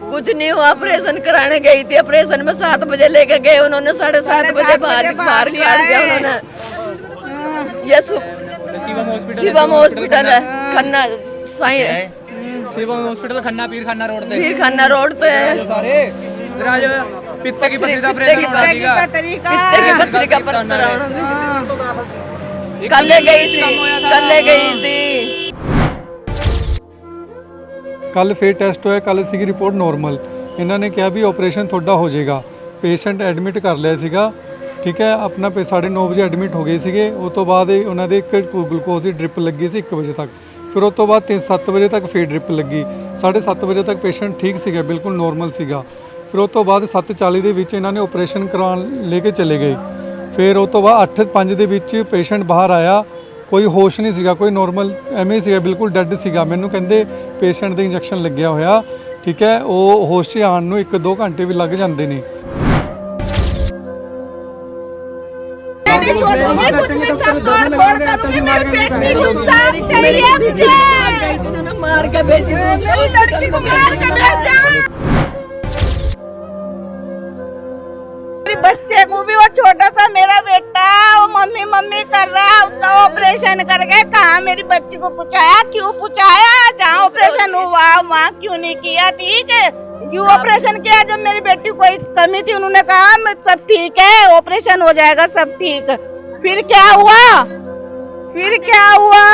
कुछ नहीं हुआ ऑपरेशन कराने गई थी। ऑपरेशन में सात बजे लेके गए उन्होंने साढ़े सात बजे बाहर बाहर निकाल दिया उन्होंने। हम्म। ये शिवम हॉस्पिटल है खन्ना साई शिवम हॉस्पिटल खन्ना पीर खन्ना रोड पे। पीर खन्ना रोड पे। है पित्त की पत्रिका हाँ। कल गई थी। कल गई थी। ਕੱਲ ਫੇਰ ਟੈਸਟ ਹੋਇਆ, ਕੱਲ ਸੀਗੀ ਰਿਪੋਰਟ ਨਾਰਮਲ ਇਹਨਾਂ ਨੇ ਕਿਹਾ ਵੀ ਆਪਰੇਸ਼ਨ ਤੁਹਾਡਾ ਹੋ ਜਾਏਗਾ। ਪੇਸ਼ੈਂਟ ਐਡਮਿਟ ਕਰ ਲਿਆ ਸੀਗਾ। ਠੀਕ ਹੈ, ਆਪਣਾ ਪੇ 9:30 ਵਜੇ ਐਡਮਿਟ ਹੋ ਗਏ ਸੀਗੇ। ਉਸ ਤੋਂ ਬਾਅਦ ਇਹ ਉਹਨਾਂ ਦੇ ਇੱਕ ਗਲੂਕੋਜ਼ ਦੀ ਡ੍ਰਿਪ ਲੱਗੀ ਸੀ 1 ਵਜੇ ਤੱਕ। ਫਿਰ ਉਸ ਤੋਂ ਬਾਅਦ 3-7 ਵਜੇ ਤੱਕ ਫੇਰ ਡ੍ਰਿਪ ਲੱਗੀ। 7:30 ਵਜੇ ਤੱਕ ਪੇਸ਼ੈਂਟ ਠੀਕ ਸੀਗਾ, ਬਿਲਕੁਲ ਨਾਰਮਲ ਸੀਗਾ। ਫਿਰ ਉਸ ਤੋਂ ਬਾਅਦ 7:40 ਦੇ ਵਿੱਚ ਇਹਨਾਂ ਨੇ ਆਪਰੇਸ਼ਨ ਕਰਾਉਣ ਲੈ ਕੇ ਚਲੇ ਗਏ। ਫਿਰ ਉਸ ਤੋਂ ਬਾਅਦ 8:05 ਦੇ ਵਿੱਚ ਪੇਸ਼ੈਂਟ ਬਾਹਰ ਆਇਆ। ਕੋਈ ਹੋਸ਼ ਨਹੀਂ ਸੀਗਾ ਕੋਈ ਨਾਰਮਲ ਐਵੇਂ ਹੀ ਸੀਗਾ ਬਿਲਕੁਲ ਡੈੱਡ ਸੀਗਾ ਮੈਨੂੰ ਕਹਿੰਦੇ ਪੇਸ਼ੈਂਟ ਦੇ ਇੰਜੈਕਸ਼ਨ ਲੱਗਿਆ ਹੋਇਆ ਠੀਕ ਹੈ ਉਹ ਹੋਸ਼ 'ਚ ਆਉਣ ਨੂੰ 1-2 ਘੰਟੇ ਵੀ ਲੱਗ ਜਾਂਦੇ ਨੇ मेरी छोटी मैं कुछ नहीं सब तोड़ फोड़ करूंगी मेरी बेटी को इंसाफ चाहिए मुझे गई थी उन्होंने मार के भेजी थी मेरी लड़की को मार के भेजा बच्चे को भी वो छोटा सा मेरा बेटा वो मम्मी मम्मी कर रहा है उसका ऑपरेशन करके कहा मेरी बच्ची को पूछाया? क्यों पूछाया? जहाँ ऑपरेशन हुआ वहाँ क्यों नहीं किया? ठीक है। क्यों ऑपरेशन किया? जब मेरी बेटी को कोई कमी थी उन्होंने कहा सब ठीक है ऑपरेशन हो जाएगा सब ठीक। फिर क्या हुआ? फिर क्या हुआ?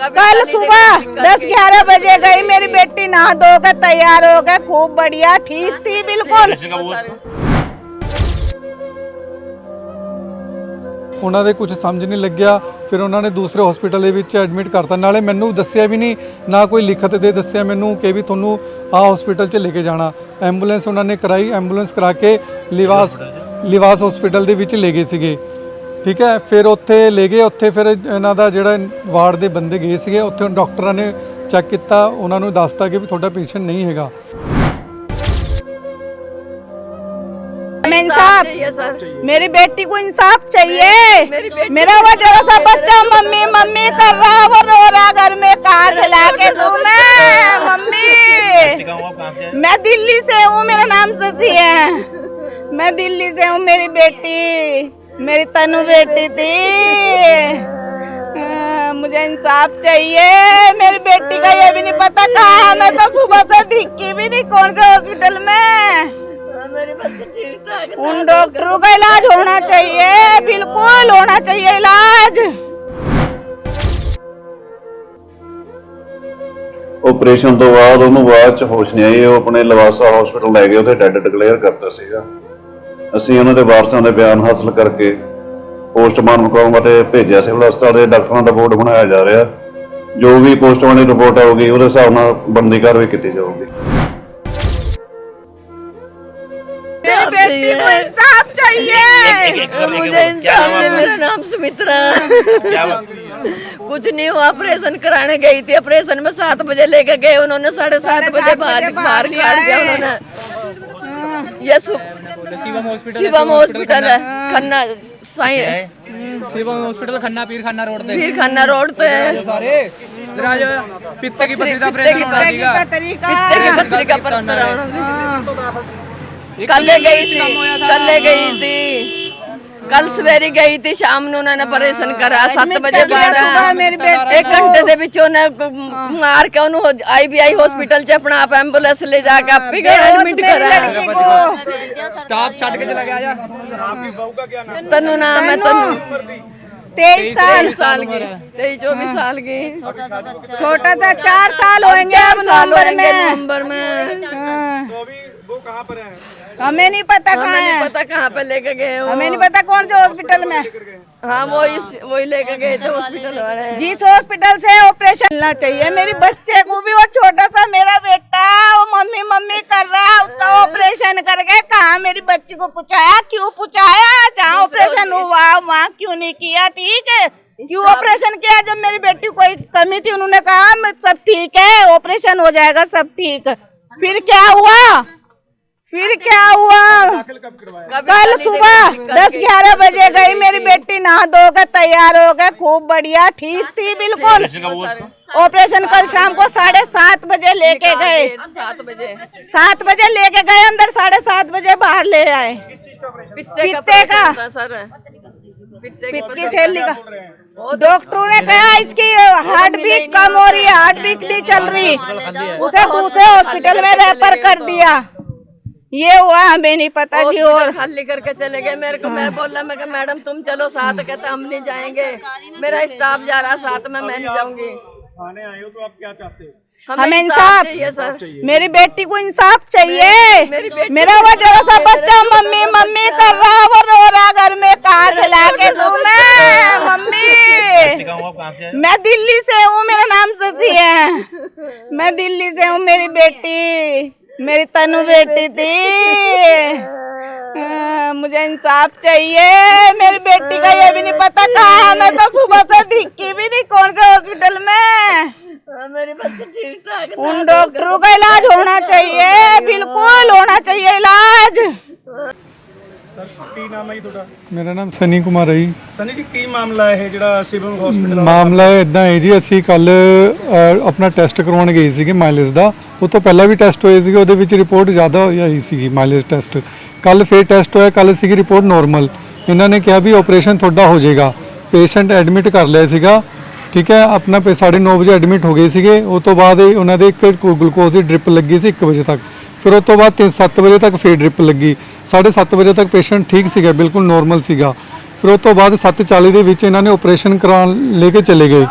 कल सुबह दस ग्यारह बजे गई मेरी बेटी नहा धो के तैयार हो गए खूब बढ़िया ठीक थी बिल्कुल। ਉਹਨਾਂ ਦੇ ਕੁਝ ਸਮਝ ਨਹੀਂ ਲੱਗਿਆ। ਫਿਰ ਉਹਨਾਂ ਨੇ ਦੂਸਰੇ ਹਸਪੀਟਲ ਦੇ ਵਿੱਚ ਐਡਮਿਟ ਕਰਤਾ। ਨਾਲੇ ਮੈਨੂੰ ਦੱਸਿਆ ਵੀ ਨਹੀਂ, ਨਾ ਕੋਈ ਲਿਖਤ ਦੇ ਦੱਸਿਆ ਮੈਨੂੰ ਕਿ ਵੀ ਤੁਹਾਨੂੰ ਆਹ ਹਸਪੀਟਲ 'ਚ ਲੈ ਕੇ ਜਾਣਾ। ਐਂਬੂਲੈਂਸ ਉਹਨਾਂ ਨੇ ਕਰਾਈ। ਐਂਬੂਲੈਂਸ ਕਰਾ ਕੇ ਲਿਵਾਸ ਲਿਵਾਸ ਹਸਪੀਟਲ ਦੇ ਵਿੱਚ ਲੈ ਗਏ ਸੀਗੇ। ਠੀਕ ਹੈ? ਫਿਰ ਉੱਥੇ ਲੈ ਗਏ। ਉੱਥੇ ਫਿਰ ਇਹਨਾਂ ਦਾ ਜਿਹੜਾ ਵਾਰਡ ਦੇ ਬੰਦੇ ਗਏ ਸੀਗੇ। ਉੱਥੇ ਡਾਕਟਰਾਂ ਨੇ ਚੈੱਕ ਕੀਤਾ। ਉਹਨਾਂ ਨੂੰ ਦੱਸਤਾ ਕਿ ਵੀ ਤੁਹਾਡਾ ਪੇਸ਼ੈਂਟ ਨਹੀਂ ਹੈਗਾ। सर मेरी बेटी को इंसाफ चाहिए। मेरा वो जरा सा बच्चा मम्मी मम्मी कर रहा वो रो रहा घर में कहाँ से ला के दूँ मैं? मम्मी मैं दिल्ली से हूँ मेरा नाम सची है। मैं दिल्ली से हूँ मेरी बेटी मेरी तनु बेटी थी। हाँ, मुझे इंसाफ चाहिए। मेरी बेटी का ये भी नहीं पता कहाँ मैं तो सुबह से दिखी भी नहीं कौन से हॉस्पिटल में? मेरी बच्ची ठीक ठाक उन डॉक्टरों का इलाज होना चाहिए बिल्कुल होना चाहिए इलाज ਆਪਰੇਸ਼ਨ ਤੋਂ ਬਾਅਦ ਉਹਨੂੰ ਬਾਅਦ ਚ ਹੋਸ਼ ਨਹੀਂ ਆਈ ਉਹ ਆਪਣੇ ਲਵਾਸਾ ਹਸਪੀਟਲ ਲੈ ਗਏ ਉੱਥੇ ਡੈੱਡ ਡਿਕਲੇਅਰ ਕਰਤਾ ਸੀਗਾ ਅਸੀਂ ਉਹਨਾਂ ਦੇ ਵਾਰਸਾਂ ਦੇ ਬਿਆਨ ਹਾਸਲ ਕਰਕੇ ਪੋਸਟਮਾਰਟਮ ਕਰਾਉਣ ਵਾਸਤੇ ਭੇਜਿਆ ਸਿਵਲ ਹਸਪਤਾਲ ਦੇ ਡਾਕਟਰਾਂ ਦਾ ਬੋਰਡ ਬਣਾਇਆ ਜਾ ਰਿਹਾ ਜੋ ਵੀ ਪੋਸਟਮਾਰਟਮ ਦੀ ਰਿਪੋਰਟ ਆਊਗੀ ਉਹਦੇ ਹਿਸਾਬ ਨਾਲ ਬਣਦੀ ਕਾਰਵਾਈ ਕੀਤੀ ਜਾਊਗੀ चाहिए मुझे इंसाफ में मेरा नाम सुमित्रा कुछ नहीं हुआ ऑपरेशन कराने गई थी ऑपरेशन में सात बजे लेके गए उन्होंने साढ़े सात बजे बाहर बाहर काट दिया उन्होंने ये शिवम हॉस्पिटल है खन्ना साई शिवम हॉस्पिटल खन्ना पीर खन्ना रोड पे पीर खन्ना रोड पे सारे राज पित्ते की पत्रिका पत्रिका पत्रिका पत्रिका पत्रिका ਕੱਲੇ ਗਈ ਸੀ। ਕੱਲੇ ਗਈ ਸੀ। ਕੱਲ ਸਵੇਰੇ ਗਈ ਤੇ ਸ਼ਾਮ ਨੂੰ ਉਹਨਾਂ ਨੇ ਪਰੇਸ਼ਾਨ ਕਰਾ 7 ਵਜੇ ਬਾੜਾ ਇੱਕ ਘੰਟੇ ਦੇ ਵਿੱਚ ਉਹਨੇ ਮਾਰ ਕੇ ਉਹਨੂੰ ਆਈਬੀਆਈ ਹਸਪੀਟਲ 'ਚ ਆਪਣਾ ਐਂਬੂਲੈਂਸ ਲੈ ਜਾ ਕੇ ਆਪੇ ਗਏ ਐਡਮਿਟ ਕਰਾ ਸਟਾਫ ਛੱਡ ਕੇ ਚਲਾ ਗਿਆ ਜਾ ਆਪਕੀ ਬਹੂ ਦਾ ਕੀ ਨਾਮ? ਤੈਨੂੰ ਨਾਮ ਹੈ ਤੈਨੂੰ 23 साल साल की तेईस चौबीस साल की छोटा सा चार साल होएंगे अब नवंबर में नवंबर में हाँ। हमें नहीं पता हमें कहाँ नहीं है। पता कहाँ पे लेके गए हमें नहीं पता कौन से हॉस्पिटल में हाँ। वो इस वही लेके गए थे हॉस्पिटल वाले। जिस हॉस्पिटल से ऑपरेशन करना चाहिए मेरे बच्चे को भी वो छोटा सा मेरा बेटा वो मम्मी मम्मी कर रहा है उसका ऑपरेशन करके कहा मेरी बच्ची को पूछाया? क्यों पूछाया? जहाँ ऑपरेशन हुआ वहाँ क्यों नहीं किया? ठीक है। क्यों ऑपरेशन किया? जब मेरी बेटी कोई कमी थी उन्होंने कहा मैं सब ठीक है ऑपरेशन हो जाएगा सब ठीक फिर क्या हुआ? फिर क्या हुआ? कल सुबह दस ग्यारह बजे गई मेरी बेटी नहा धोकर तैयार हो गए खूब बढ़िया ठीक थी बिल्कुल। ऑपरेशन कल शाम को साढ़े सात बजे लेके गए। सात बजे। लेके गए अंदर साढ़े सात बजे बाहर ले आए। पित्ते का पित्ते का। थैली का। डॉक्टरों ने कहा इसकी हार्ट बीट कम हो रही है हार्ट बीट नहीं चल रही। उसे दूसरे हॉस्पिटल में रेफर कर दिया। ये हुआ हमें नहीं पता जी और हल खाली करके चले गए। मेरे को मैं बोला मैं कहा मैडम तुम चलो साथ कहता हम नहीं जाएँगे। मेरा स्टाफ जा रहा साथ में मैं नहीं जाऊँगी। थाने आए हो तो आप क्या चाहते हो? हमें इंसाफ चाहिए सर। मेरी बेटी को इंसाफ चाहिए। मेरा वो जरा सा बच्चा मम्मी मम्मी कर रहा वो रो रहा घर में कहाँ से लाके दूँ मैं मम्मी मैं दिल्ली से हूँ मेरा नाम शशि है मैं दिल्ली से हूँ मेरी बेटी मेरी तनु बेटी थी हाँ, मुझे इंसाफ चाहिए। मेरी बेटी का ये भी नहीं पता कहा मैं तो सुबह से दिखी भी नहीं। कौन से हॉस्पिटल में? मेरी बच्ची ठीक ठाक उन डॉक्टरों का इलाज होना चाहिए। बिल्कुल होना चाहिए इलाज। ਸਰ ਕੀ ਨਾਮ ਹੈ ਜੀ ਤੁਹਾਡਾ? ਮੇਰਾ ਨਾਮ ਸਨੀ ਕੁਮਾਰ ਹੈ ਜੀ। ਸਨੀ ਜੀ ਕੀ ਮਾਮਲਾ ਹੈ ਜਿਹੜਾ ਸਿਵਲ ਹਸਪੀਟਲ ਮਾਮਲਾ ਇਦਾਂ ਹੈ ਜੀ ਅਸੀਂ ਕੱਲ ਆਪਣਾ ਟੈਸਟ ਕਰਵਾਉਣ ਗਏ ਸੀਗੇ ਮਾਈਲੇਜ ਦਾ। ਉਹ ਤੋਂ ਪਹਿਲਾਂ ਵੀ ਟੈਸਟ ਹੋਏ ਸੀਗੇ ਉਹਦੇ ਵਿੱਚ ਰਿਪੋਰਟ ਜ਼ਿਆਦਾ ਆਈ ਸੀਗੀ ਮਾਈਲੇਜ ਟੈਸਟ ਕੱਲ ਫੇਰ ਟੈਸਟ ਹੋਇਆ ਕੱਲ ਸੀਗੀ ਰਿਪੋਰਟ ਨਾਰਮਲ ਇਹਨਾਂ ਨੇ ਕਿਹਾ ਵੀ ਆਪਰੇਸ਼ਨ ਤੁਹਾਡਾ ਹੋ ਜਾਏਗਾ। ਪੇਸ਼ੈਂਟ ਐਡਮਿਟ ਕਰ ਲਿਆ ਸੀਗਾ। ਠੀਕ ਹੈ ਆਪਣਾ ਪੇ 9:30 ਵਜੇ ਐਡਮਿਟ ਹੋ ਗਏ ਸੀਗੇ। ਉਸ ਤੋਂ ਬਾਅਦ ਉਹਨਾਂ ਦੇ ਇੱਕ ਗਲੂਕੋਜ਼ ਦੀ ਡ੍ਰਿਪ ਲੱਗੀ ਸੀ 1 ਵਜੇ ਤੱਕ। ਫਿਰ ਉਸ ਤੋਂ ਬਾਅਦ 7 ਵਜੇ ਤੱਕ ਫੇਰ ਡ੍ਰਿਪ ਲੱਗੀ। 7:30 ਵਜੇ ਤੱਕ ਪੇਸ਼ੈਂਟ ਠੀਕ ਸੀਗਾ, ਬਿਲਕੁਲ ਨੋਰਮਲ ਸੀਗਾ। ਫਿਰ ਉਸ ਤੋਂ ਬਾਅਦ 7:40 ਦੇ ਵਿੱਚ ਇਹਨਾਂ ਨੇ ਆਪਰੇਸ਼ਨ ਕਰਾਉਣ ਲੈ ਕੇ ਚਲੇ ਗਏ।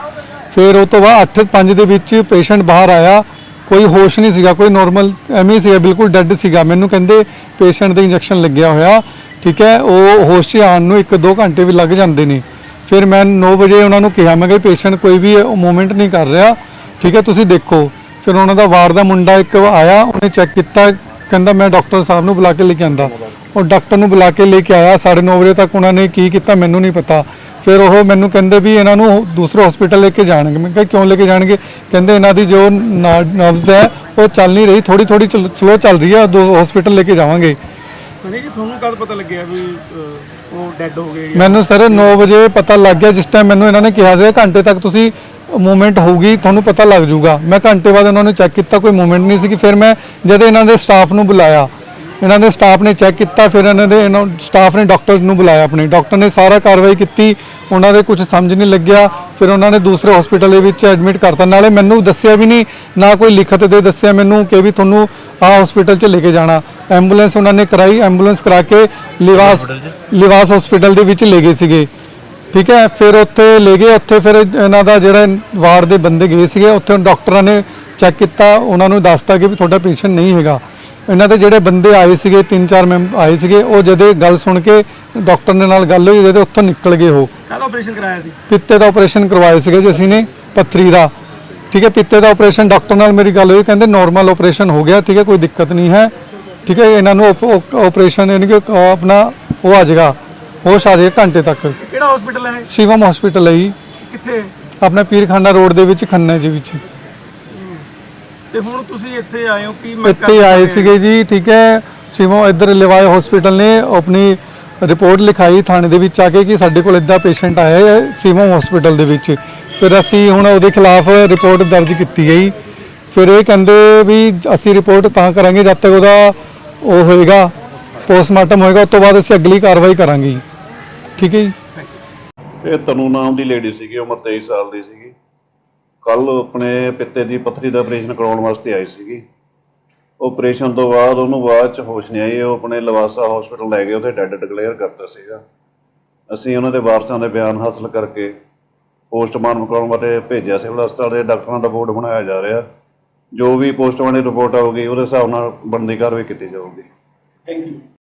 ਫਿਰ ਉਸ ਤੋਂ ਬਾਅਦ 8:05 ਦੇ ਵਿੱਚ ਪੇਸ਼ੈਂਟ ਬਾਹਰ ਆਇਆ। ਕੋਈ ਹੋਸ਼ ਨਹੀਂ ਸੀਗਾ, ਕੋਈ ਨੋਰਮਲ ਐਵੇਂ ਸੀਗਾ, ਬਿਲਕੁਲ ਡੈੱਡ ਸੀਗਾ। ਮੈਨੂੰ ਕਹਿੰਦੇ ਪੇਸ਼ੈਂਟ ਦੇ ਇੰਜੈਕਸ਼ਨ ਲੱਗਿਆ ਹੋਇਆ, ਠੀਕ ਹੈ, ਉਹ ਹੋਸ਼ 'ਚ ਆਉਣ ਨੂੰ 1-2 ਘੰਟੇ ਵੀ ਲੱਗ ਜਾਂਦੇ ਨੇ। ਫਿਰ ਮੈਂ 9 ਵਜੇ ਉਹਨਾਂ ਨੂੰ ਕਿਹਾ, ਮੈਂ ਕਿ ਪੇਸ਼ੈਂਟ ਕੋਈ ਵੀ ਮੂਵਮੈਂਟ ਨਹੀਂ ਕਰ ਰਿਹਾ, ਠੀਕ ਹੈ, ਤੁਸੀਂ ਦੇਖੋ। ਫਿਰ ਉਹਨਾਂ ਦਾ ਵਾਰ ਦਾ ਮੁੰਡਾ ਇੱਕ ਆਇਆ, ਉਹਨੇ ਚੈੱਕ ਕੀਤਾ ਕਹਿੰਦਾ ਮੈਂ ਡਾਕਟਰ ਸਾਹਿਬ ਨੂੰ ਬੁਲਾ ਕੇ ਲੈ ਕੇ ਆਂਦਾ। ਉਹ ਡਾਕਟਰ ਨੂੰ ਬੁਲਾ ਕੇ ਲੈ ਕੇ ਆਇਆ 9:30 ਵਜੇ ਤੱਕ ਉਹਨਾਂ ਨੇ ਕੀ ਕੀਤਾ ਮੈਨੂੰ ਨਹੀਂ ਪਤਾ। ਫਿਰ ਉਹ ਮੈਨੂੰ ਕਹਿੰਦੇ ਵੀ ਇਹਨਾਂ ਨੂੰ ਦੂਸਰੇ ਹਸਪੀਟਲ ਲੈ ਕੇ ਜਾਣਗੇ। ਮੈਂ ਕਿਹਾ ਕਿਉਂ ਲੈ ਕੇ ਜਾਣਗੇ? ਕਹਿੰਦੇ ਇਹਨਾਂ ਦੀ ਜੋ ਨਰਵਸ ਹੈ ਉਹ ਚੱਲ ਨਹੀਂ ਰਹੀ। ਥੋੜੀ ਥੋੜੀ ਸਲੋ ਚੱਲ ਰਹੀ ਹੈ ਦੋ ਹਸਪੀਟਲ ਲੈ ਕੇ ਜਾਵਾਂਗੇ। ਸਨੀ ਜੀ ਤੁਹਾਨੂੰ ਕਦ ਪਤਾ ਲੱਗਿਆ ਵੀ ਅਹ, ਉਹ ਡੈੱਡ ਹੋ ਗਏ ਜਾਂ- ਮੈਨੂੰ ਸਰ 9 ਵਜੇ ਪਤਾ ਲੱਗ ਗਿਆ ਜਿਸ ਟਾਈਮ ਮੈਨੂੰ ਇਹਨਾਂ ਨੇ ਕਿਹਾ ਸੀ ਘੰਟੇ ਤੱਕ ਤੁਸੀਂ ਮੂਵਮੈਂਟ ਹੋਊਗੀ ਤੁਹਾਨੂੰ ਪਤਾ ਲੱਗ ਜਾਊਗਾ। ਮੈਂ ਘੰਟੇ ਬਾਅਦ ਉਹਨਾਂ ਨੇ ਚੈੱਕ ਕੀਤਾ ਕੋਈ ਮੂਵਮੈਂਟ ਨਹੀਂ ਸੀ ਫਿਰ ਮੈਂ ਜਦ ਇਹਨਾਂ ਦੇ ਸਟਾਫ ਨੂੰ ਬੁਲਾਇਆ ਇਹਨਾਂ ਦੇ ਸਟਾਫ ਨੇ ਚੈੱਕ ਕੀਤਾ ਫਿਰ ਇਹਨਾਂ ਦੇ ਸਟਾਫ ਨੇ ਡਾਕਟਰ ਨੂੰ ਬੁਲਾਇਆ ਆਪਣੇ। ਡਾਕਟਰ ਨੇ ਸਾਰਾ ਕਾਰਵਾਈ ਕੀਤੀ ਉਹਨਾਂ ਦੇ ਕੁਝ ਸਮਝ ਨਹੀਂ ਲੱਗਿਆ ਫਿਰ ਉਹਨਾਂ ਨੇ ਦੂਸਰੇ ਹਸਪੀਟਲ ਦੇ ਵਿੱਚ ਐਡਮਿਟ ਕਰਤਾ। ਨਾਲੇ ਮੈਨੂੰ ਦੱਸਿਆ ਵੀ ਨਹੀਂ ਨਾ ਕੋਈ ਲਿਖਤ ਦੇ ਦੱਸਿਆ ਮੈਨੂੰ ਕਿ ਵੀ ਤੁਹਾਨੂੰ ਆਹ ਹਸਪੀਟਲ 'ਚ ਲੈ ਕੇ ਜਾਣਾ। ਐਂਬੂਲੈਂਸ ਉਹਨਾਂ ਨੇ ਕਰਾਈ ਐਂਬੂਲੈਂਸ ਕਰਾ ਕੇ ਲਿਵਾਸ ਲਿਵਾਸ ਹਸਪੀਟਲ ਦੇ ਵਿੱਚ ਲੈ ਗਏ ਸੀਗੇ। ਠੀਕ ਹੈ ਫਿਰ ਉੱਥੇ ਲੈ ਗਏ ਉੱਥੇ ਫਿਰ ਇਹਨਾਂ ਦਾ ਜਿਹੜਾ ਵਾਰਡ ਦੇ ਬੰਦੇ ਗਏ ਸੀਗੇ ਉੱਥੇ ਡਾਕਟਰਾਂ ਨੇ ਚੈੱਕ ਕੀਤਾ ਉਹਨਾਂ ਨੂੰ ਦੱਸਤਾ ਕਿ ਵੀ ਤੁਹਾਡਾ ਪੇਸ਼ੈਂਟ ਨਹੀਂ ਹੈਗਾ। ਇਹਨਾਂ ਦੇ ਜਿਹੜੇ ਬੰਦੇ ਆਏ ਸੀਗੇ ਤਿੰਨ ਚਾਰ ਮੈਂਬ ਆਏ ਸੀਗੇ ਉਹ ਜਦੇ ਗੱਲ ਸੁਣ ਕੇ ਡਾਕਟਰ ਦੇ ਨਾਲ ਗੱਲ ਹੋਈ ਜਦੇ ਉੱਥੋਂ ਨਿਕਲ ਗਏ ਉਹ। ਕਦ ਆਪਰੇਸ਼ਨ ਕਰਾਇਆ ਸੀ? ਪਿੱਤੇ ਦਾ ਆਪਰੇਸ਼ਨ ਕਰਵਾਏ ਸੀਗੇ ਜੀ ਅਸੀਂ ਨੇ ਪੱਥਰੀ ਦਾ। ਠੀਕ ਹੈ ਪਿੱਤੇ ਦਾ ਆਪਰੇਸ਼ਨ ਡਾਕਟਰ ਨਾਲ ਮੇਰੀ ਗੱਲ ਹੋਈ ਕਹਿੰਦੇ ਨਾਰਮਲ ਆਪਰੇਸ਼ਨ ਹੋ ਗਿਆ ਠੀਕ ਹੈ ਕੋਈ ਦਿੱਕਤ ਨਹੀਂ ਹੈ। ਠੀਕ ਹੈ ਇਹਨਾਂ ਨੂੰ ਆਪਰੇਸ਼ਨ ਯਾਨੀ ਕਿ ਆਪਣਾ ਉਹ ਆ ਜਾਏਗਾ। ਹੋਸ਼ ਆ ਜਾਏਗਾ ਘੰਟੇ ਤੱਕ। ਕਿਹੜਾ ਹਸਪੀਟਲ ਹੈ ਸ਼ਿਵਮ ਹਸਪੀਟਲ ਹੈ ਜੀ। ਕਿੱਥੇ? ਆਪਣਾ ਪੀਰਖਾਨਾ ਰੋਡ ਦੇ ਵਿੱਚ ਖੰਨਾ ਜੀ ਵਿੱਚ। ਤੇ ਹੁਣ ਤੁਸੀਂ ਇੱਥੇ ਆਏ ਹੋ ਕੀ ਮੰਗ ਇੱਥੇ ਕਰਦੇ ਆਏ ਹੋ? ਸੀਗੇ ਜੀ ਠੀਕ ਹੈ। ਸ਼ਿਵਮ ਇੱਧਰ ਲਿਵਾਏ ਹਸਪੀਟਲ ਨੇ ਆਪਣੀ ਰਿਪੋਰਟ ਲਿਖਾਈ ਥਾਣੇ ਦੇ ਵਿੱਚ ਆ ਕੇ ਕਿ ਸਾਡੇ ਕੋਲ ਇਦਾਂ ਪੇਸ਼ੈਂਟ ਆਇਆ ਹੈ ਸ਼ਿਵਮ ਹਸਪੀਟਲ ਦੇ ਵਿੱਚ। ਫਿਰ ਅਸੀਂ ਹੁਣ ਉਹਦੇ ਖਿਲਾਫ ਰਿਪੋਰਟ ਦਰਜ ਕੀਤੀ ਗਈ ਫਿਰ ਇਹ ਕਹਿੰਦੇ ਵੀ ਅਸੀਂ ਰਿਪੋਰਟ ਤਾਂ ਕਰਾਂਗੇ ਜਦ ਤੱਕ ਉਹਦਾ ਉਹ ਹੋਏਗਾ ਪੋਸਟਮਾਰਟਮ ਹੋਏਗਾ ਉਸ ਤੋਂ ਬਾਅਦ ਅਸੀਂ ਅਗਲੀ ਕਾਰਵਾਈ ਕਰਾਂਗੇ ਜੀ। ਠੀਕ ਹੈ ਜੀ। ਇਹ ਤਨੂ ਨਾਮ ਦੀ ਲੇਡੀ ਸੀਗੀ ਉਮਰ 23 ਸਾਲ ਦੀ ਸੀਗੀ। ਕੱਲ ਆਪਣੇ ਪਿੱਤੇ ਦੀ ਪੱਥਰੀ ਦਾ ਆਪਰੇਸ਼ਨ ਕਰਾਉਣ ਵਾਸਤੇ ਆਈ ਸੀਗੀ। ਆਪਰੇਸ਼ਨ ਤੋਂ ਬਾਅਦ ਉਹਨੂੰ ਬਾਅਦ ਚ ਹੋਸ਼ ਨਹੀਂ ਆਈ ਉਹ ਆਪਣੇ ਲਵਾਸਾ ਹਸਪੀਟਲ ਲੈ ਗਏ ਉੱਥੇ ਡੈੱਡ ਡਿਕਲੇਅਰ ਕਰਤਾ ਸੀਗਾ। ਅਸੀਂ ਉਹਨਾਂ ਦੇ ਵਾਰਸਾਂ ਦੇ ਬਿਆਨ ਹਾਸਲ ਕਰਕੇ ਪੋਸਟਮਾਰਟਮ ਕਰਾਉਣ ਵਾਸਤੇ ਭੇਜਿਆ ਸਿਵਲ ਹਸਪਤਾਲ ਦੇ ਡਾਕਟਰਾਂ ਦਾ ਬੋਰਡ ਬਣਾਇਆ ਜਾ ਰਿਹਾ। ਜੋ ਵੀ ਪੋਸਟਮਾਰਟਮ ਦੀ ਰਿਪੋਰਟ ਆਊਗੀ ਉਹਦੇ ਹਿਸਾਬ ਨਾਲ ਬਣਦੀ ਕਾਰਵਾਈ ਕੀਤੀ ਜਾਊਗੀ। Thank you